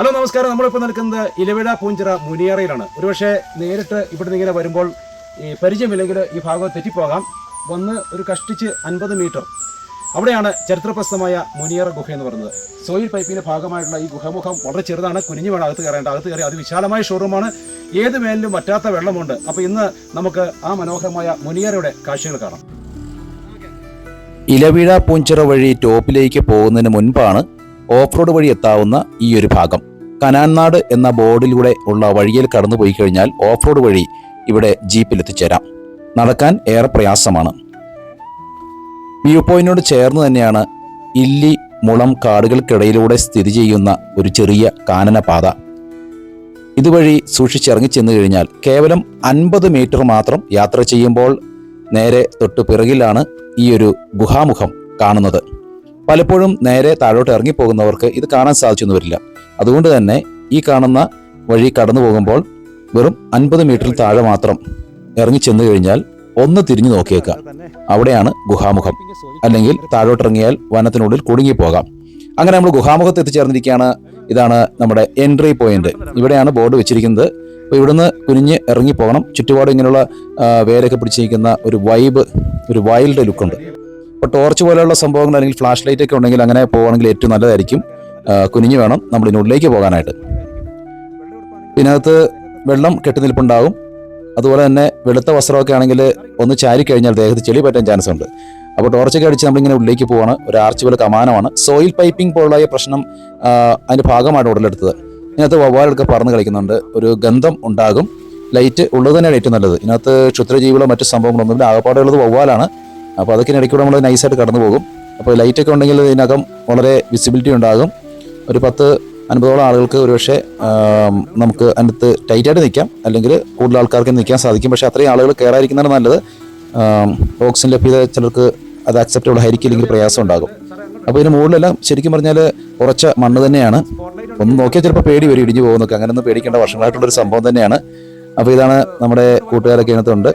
Hello നമസ്കാരം. നമ്മളിപ്പോൾ നിൽക്കുന്നത് ഇലവിഴ പൂഞ്ചിറ മുനിയറയിലാണ്. ഒരുപക്ഷെ നേരിട്ട് ഇവിടുന്ന് ഇങ്ങനെ വരുമ്പോൾ ഈ പരിചയമില്ലെങ്കിൽ ഈ ഭാഗം തെറ്റിപ്പോകാം. വന്ന് ഒരു കഷ്ടിച്ച് അൻപത് മീറ്റർ. അവിടെയാണ് ചരിത്രപ്രസിദ്ധമായ മുനിയറ ഗുഹ എന്ന് പറയുന്നത്. സോയിൽ പൈപ്പിന്റെ ഭാഗമായിട്ടുള്ള ഈ ഗുഹമുഖം വളരെ ചെറുതാണ്. കുനിഞ്ഞു വേണം അകത്ത് കയറേണ്ട. അകത്ത് കയറി അത് വിശാലമായ ഷോറൂമാണ്. ഏത് വേനലും വറ്റാത്ത വെള്ളമുണ്ട്. അപ്പോൾ ഇന്ന് നമുക്ക് ആ മനോഹരമായ മുനിയറയുടെ കാഴ്ചകൾ കാണാം. ഇലവിഴ പൂഞ്ചിറ വഴി ടോപ്പിലേക്ക് പോകുന്നതിന് മുൻപാണ് ഓഫ് റോഡ് വഴി എത്താവുന്ന ഈ ഒരു ഭാഗം. കനാൻനാട് എന്ന ബോർഡിലൂടെ ഉള്ള വഴിയിൽ കടന്നു പോയി കഴിഞ്ഞാൽ ഓഫ് റോഡ് വഴി ഇവിടെ ജീപ്പിൽ എത്തിച്ചേരാം നടക്കാൻ ഏറെ പ്രയാസമാണ്. വ്യൂ പോയിന്റിനോട് ചേർന്ന് തന്നെയാണ് ഇല്ലി മുളം കാടുകൾക്കിടയിലൂടെ സ്ഥിതി ചെയ്യുന്ന ഒരു ചെറിയ കാനനപാത. ഇതുവഴി സൂക്ഷിച്ചിറങ്ങി ചെന്നു കഴിഞ്ഞാൽ കേവലം അൻപത് മീറ്റർ മാത്രം യാത്ര ചെയ്യുമ്പോൾ നേരെ തൊട്ടു പിറകിലാണ് ഈ ഒരു ഗുഹാമുഖം കാണുന്നത്. പലപ്പോഴും നേരെ താഴോട്ട് ഇറങ്ങിപ്പോകുന്നവർക്ക് ഇത് കാണാൻ സാധിച്ചെന്ന് വരില്ല. അതുകൊണ്ട് തന്നെ ഈ കാണുന്ന വഴി കടന്നു പോകുമ്പോൾ വെറും അൻപത് മീറ്ററിൽ താഴെ മാത്രം ഇറങ്ങി ചെന്നു കഴിഞ്ഞാൽ ഒന്ന് തിരിഞ്ഞു നോക്കിയേക്കാം അവിടെയാണ് ഗുഹാമുഖം. അല്ലെങ്കിൽ താഴോട്ടിറങ്ങിയാൽ വനത്തിനുള്ളിൽ കുടുങ്ങിപ്പോകാം. അങ്ങനെ നമ്മൾ ഗുഹാമുഖത്ത് എത്തിച്ചേർന്നിരിക്കുകയാണ്. ഇതാണ് നമ്മുടെ എൻട്രി പോയിന്റ് ഇവിടെയാണ് ബോർഡ് വെച്ചിരിക്കുന്നത്. അപ്പോൾ ഇവിടുന്ന് കുനിഞ്ഞ് ഇറങ്ങി പോകണം. ചുറ്റുപാടും ഇങ്ങനെയുള്ള വേലൊക്കെ പിടിച്ചിരിക്കുന്ന ഒരു വൈബ് ഒരു വൈൽഡ് ലുക്കുണ്ട് അപ്പോൾ ടോർച്ച് പോലെയുള്ള സംഭവങ്ങൾ അല്ലെങ്കിൽ ഫ്ലാഷ് ലൈറ്റ് ഒക്കെ ഉണ്ടെങ്കിൽ അങ്ങനെ പോകുകയാണെങ്കിൽ ഏറ്റവും നല്ലതായിരിക്കും. കുനിഞ്ഞ് വേണം നമ്മൾ ഇതിനുള്ളിലേക്ക് പോകാനായിട്ട്. ഇതിനകത്ത് വെള്ളം കെട്ടിനിൽപ്പുണ്ടാകും അതുപോലെ തന്നെ വെളുത്ത വസ്ത്രമൊക്കെ ആണെങ്കിൽ ഒന്ന് ചാരി കഴിഞ്ഞാൽ ദേഹത്ത് ചെളി പറ്റാൻ ചാൻസ് ഉണ്ട്. അപ്പോൾ ടോർച്ചൊക്കെ അടിച്ച് നമ്മളിങ്ങനെ ഉള്ളിലേക്ക് പോവാണ്. ഒരു ആർച്ച് പോലെ കമാനമാണ്. സോയിൽ പൈപ്പിംഗ് പോലുള്ള പ്രശ്നം അതിന്റെ ഭാഗമാണ് ഉടലെടുത്തത് ഇതിനകത്ത് വവ്വാലൊക്കെ പറന്ന് കളിക്കുന്നുണ്ട്. ഒരു ഗന്ധം ഉണ്ടാകും. ലൈറ്റ് ഉള്ളത് തന്നെയാണ് ഏറ്റവും നല്ലത്. ഇതിനകത്ത് ക്ഷുദ്രജീവികളോ മറ്റു സംഭവങ്ങളൊന്നുമില്ല ആകപ്പാടുള്ളത് വവ്വാലാണ്. അപ്പോൾ അതൊക്കെ ഇടയ്ക്കൂടെ നമ്മൾ നൈസായിട്ട് കടന്നു പോകും അപ്പോൾ ലൈറ്റൊക്കെ ഉണ്ടെങ്കിൽ ഇതിനകം വളരെ വിസിബിലിറ്റി ഉണ്ടാകും. ഒരു പത്ത് അൻപതോളം ആളുകൾക്ക് ഒരുപക്ഷെ നമുക്ക് അതിനകത്ത് ടൈറ്റായിട്ട് നിൽക്കാം. അല്ലെങ്കിൽ കൂടുതൽ ആൾക്കാർക്ക് നിൽക്കാൻ സാധിക്കും. പക്ഷേ അത്രയും ആളുകൾ കയറാതിരിക്കുന്നതാണ് നല്ലത്. ഓക്സിജൻ ലഭ്യത ചിലർക്ക് അത് അക്സെപ്റ്റബിൾ ആയിരിക്കില്ലെങ്കിൽ പ്രയാസം ഉണ്ടാകും. അപ്പോൾ ഇതിന് മുകളിലെല്ലാം ശരിക്കും പറഞ്ഞാൽ ഉറച്ച മണ്ണ് തന്നെയാണ്. ഒന്ന് നോക്കിയാൽ ചിലപ്പോൾ പേടി വരും ഇടിഞ്ഞു പോകുന്നൊക്കെ അങ്ങനെയൊന്നും പേടിക്കേണ്ട വർഷങ്ങളായിട്ടുള്ളൊരു സംഭവം തന്നെയാണ്. അപ്പോൾ ഇതാണ് നമ്മുടെ കൂട്ടുകാരൊക്കെ ഇതിനകത്തുണ്ട്.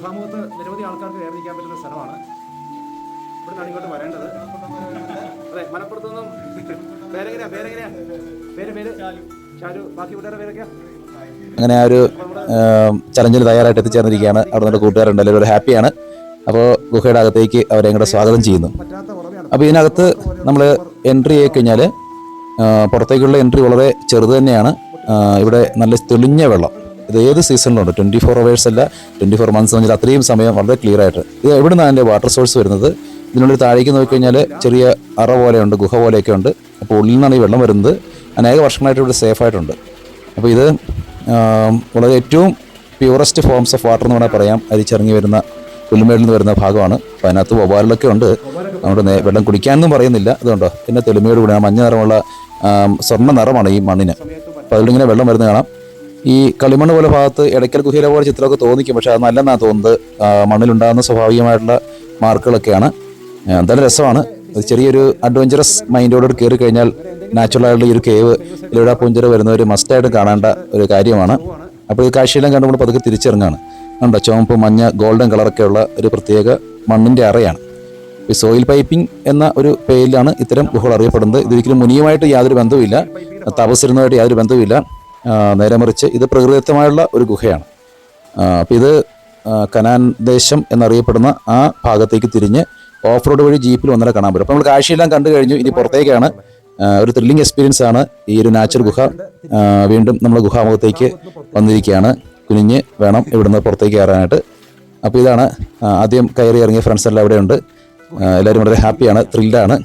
ഗുഹാമുഖത്ത് നിരവധി ആൾക്കാർക്ക് കയറി പറ്റുന്ന സ്ഥലമാണ്. ഇവിടുന്നാണ് ഇങ്ങോട്ട് വരേണ്ടത്. അതെ മലപ്പുറത്ത് നിന്നും പേരെങ്ങനെയാ പേരെങ്ങനെയാ? പേര് പേര്? ഷാരു ബാക്കി കൂട്ടുകാരുടെ പേരൊക്കെയാ? അങ്ങനെ ആ ഒരു ചലഞ്ചിന് തയ്യാറായിട്ട് എത്തിച്ചേർന്നിരിക്കുകയാണ്. അവിടെ നിന്നുള്ള കൂട്ടുകാരുണ്ട് എല്ലാവരും ഹാപ്പിയാണ്. അപ്പോൾ ഗുഹയുടെ അകത്തേക്ക് അവരെ ഇങ്ങോട്ട് സ്വാഗതം ചെയ്യുന്നു. അപ്പോൾ ഇതിനകത്ത് നമ്മൾ എൻട്രി ആയി കഴിഞ്ഞാൽ പുറത്തേക്കുള്ള എൻട്രി വളരെ ചെറുത് തന്നെയാണ്. ഇവിടെ നല്ല തെളിഞ്ഞ വെള്ളം. ഇത് ഏത് സീസണിലുണ്ട്? ട്വന്റി ഫോർ അവേഴ്സ് അല്ല ട്വന്റി ഫോർ മന്ത്സ് എന്ന് അത്രയും സമയം വളരെ ക്ലിയർ ആയിട്ട്. ഇത് എവിടെ നിന്നാണ് അതിന്റെ വാട്ടർ സോഴ്സ് വരുന്നത്? ഇതിനുള്ളിൽ താഴേക്ക് നോക്കിക്കഴിഞ്ഞാൽ ചെറിയ അറ പോലെയുണ്ട് ഗുഹ പോലെയൊക്കെ ഉണ്ട്. അപ്പോൾ ഉള്ളിൽ നിന്നാണ് ഈ വെള്ളം വരുന്നത്. അനേക വർഷങ്ങളായിട്ട് ഇവിടെ സേഫ് ആയിട്ടുണ്ട്. അപ്പോൾ ഇത് വളരെ ഏറ്റവും പ്യൂറസ്റ്റ് ഫോംസ് ഓഫ് വാട്ടർ എന്ന് വേണമെങ്കിൽ പറയാം. അരിച്ചിറങ്ങി വരുന്ന പുല്ലുമേളിൽ നിന്ന് വരുന്ന ഭാഗമാണ്. അപ്പോൾ അതിനകത്ത് വവ്വാലുകളൊക്കെ ഉണ്ട്. നമ്മുടെ വെള്ളം കുടിക്കാനൊന്നും പറയുന്നില്ല. അതുകൊണ്ടോ? പിന്നെ തെളിമയോട് കൂടി മഞ്ഞ നിറമുള്ള സ്വർണ നിറമാണ് ഈ മണ്ണിന്. അപ്പോൾ അതിലിങ്ങനെ വെള്ളം വരുന്നത് കാണാം. ഈ കളിമണ്ണ് പോലെ ഭാഗത്ത് ഇടയ്ക്കൽ ഗുഹയിലെ പോലെ ചിത്രമൊക്കെ തോന്നിക്കും. പക്ഷേ അത് നല്ലെന്നാണ് തോന്നുന്നത്. മണ്ണിലുണ്ടാകുന്ന സ്വാഭാവികമായിട്ടുള്ള മാർക്കുകളൊക്കെയാണ്. എന്തായാലും രസമാണ്. ഒരു ചെറിയൊരു അഡ്വഞ്ചറസ് മൈൻഡോട് കയറി കഴിഞ്ഞാൽ നാച്ചുറൽ ആയിട്ടുള്ള ഈ ഒരു കേവ് ഇലവിട പൂഞ്ചിറ വരുന്നവർ മസ്റ്റായിട്ട് കാണേണ്ട ഒരു കാര്യമാണ്. അപ്പോൾ ഈ കാഴ്ചയെല്ലാം കണ്ടുകൊണ്ട് പതുക്കെ തിരിച്ചിറങ്ങാണ്. കണ്ടോ? ചുവപ്പ് മഞ്ഞ ഗോൾഡൻ കളറൊക്കെ ഉള്ള ഒരു പ്രത്യേക മണ്ണിന്റെ അറയാണ്. ഈ സോയിൽ പൈപ്പിംഗ് എന്ന ഒരു പേരിലാണ് ഇത്തരം ഗുഹകൾ അറിയപ്പെടുന്നത്. ഇതൊരിക്കലും മുനിയുമായിട്ട് യാതൊരു ബന്ധവുമില്ല. തപസ്സിരുന്നതായിട്ട് യാതൊരു ബന്ധവുമില്ല. നേരെ മറിച്ച് ഇത് പ്രകൃതിദത്തമായുള്ള ഒരു ഗുഹയാണ്. അപ്പോൾ ഇത് കനാൻ ദേശം എന്നറിയപ്പെടുന്ന ആ ഭാഗത്തേക്ക് തിരിഞ്ഞ് ഓഫ് റോഡ് വഴി ജീപ്പിൽ ഒന്നര കാണാൻ പറ്റും. അപ്പോൾ നമ്മൾ കാഴ്ചയെല്ലാം കണ്ടു കഴിഞ്ഞു. ഇനി പുറത്തേക്കാണ്. ഒരു ത്രില്ലിംഗ് എക്സ്പീരിയൻസ് ആണ് ഈ ഒരു നാച്ചുറൽ ഗുഹ. വീണ്ടും നമ്മൾ ഗുഹാമുഖത്തേക്ക് വന്നിരിക്കുകയാണ്. കുനിഞ്ഞ് വേണം ഇവിടുന്ന് പുറത്തേക്ക് കയറാനായിട്ട്. അപ്പോൾ ഇതാണ് ആദ്യം കയറി ഇറങ്ങിയ ഫ്രണ്ട്സ് എല്ലാം അവിടെയുണ്ട്. എല്ലാവരും വളരെ ഹാപ്പിയാണ് ത്രില്ഡാണ്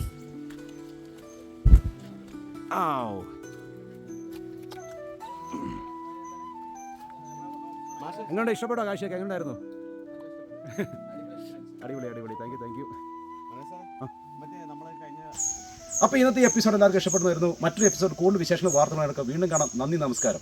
എങ്ങനെയുണ്ട് ഇഷ്ടപ്പെട്ടോ കാഴ്ചയൊക്കെ? എങ്ങനെയായിരുന്നു അടിപൊളി അടിപൊളി. താങ്ക് യു താങ്ക് യു അപ്പോൾ ഇന്നത്തെ എപ്പിസോഡ് എല്ലാവർക്കും ഇഷ്ടപ്പെടുന്നു മറ്റൊരു എപ്പിസോഡ് കൂടുതൽ വിശേഷങ്ങൾ വാർത്തകളൊക്കെ വീണ്ടും കാണാം. നന്ദി നമസ്കാരം.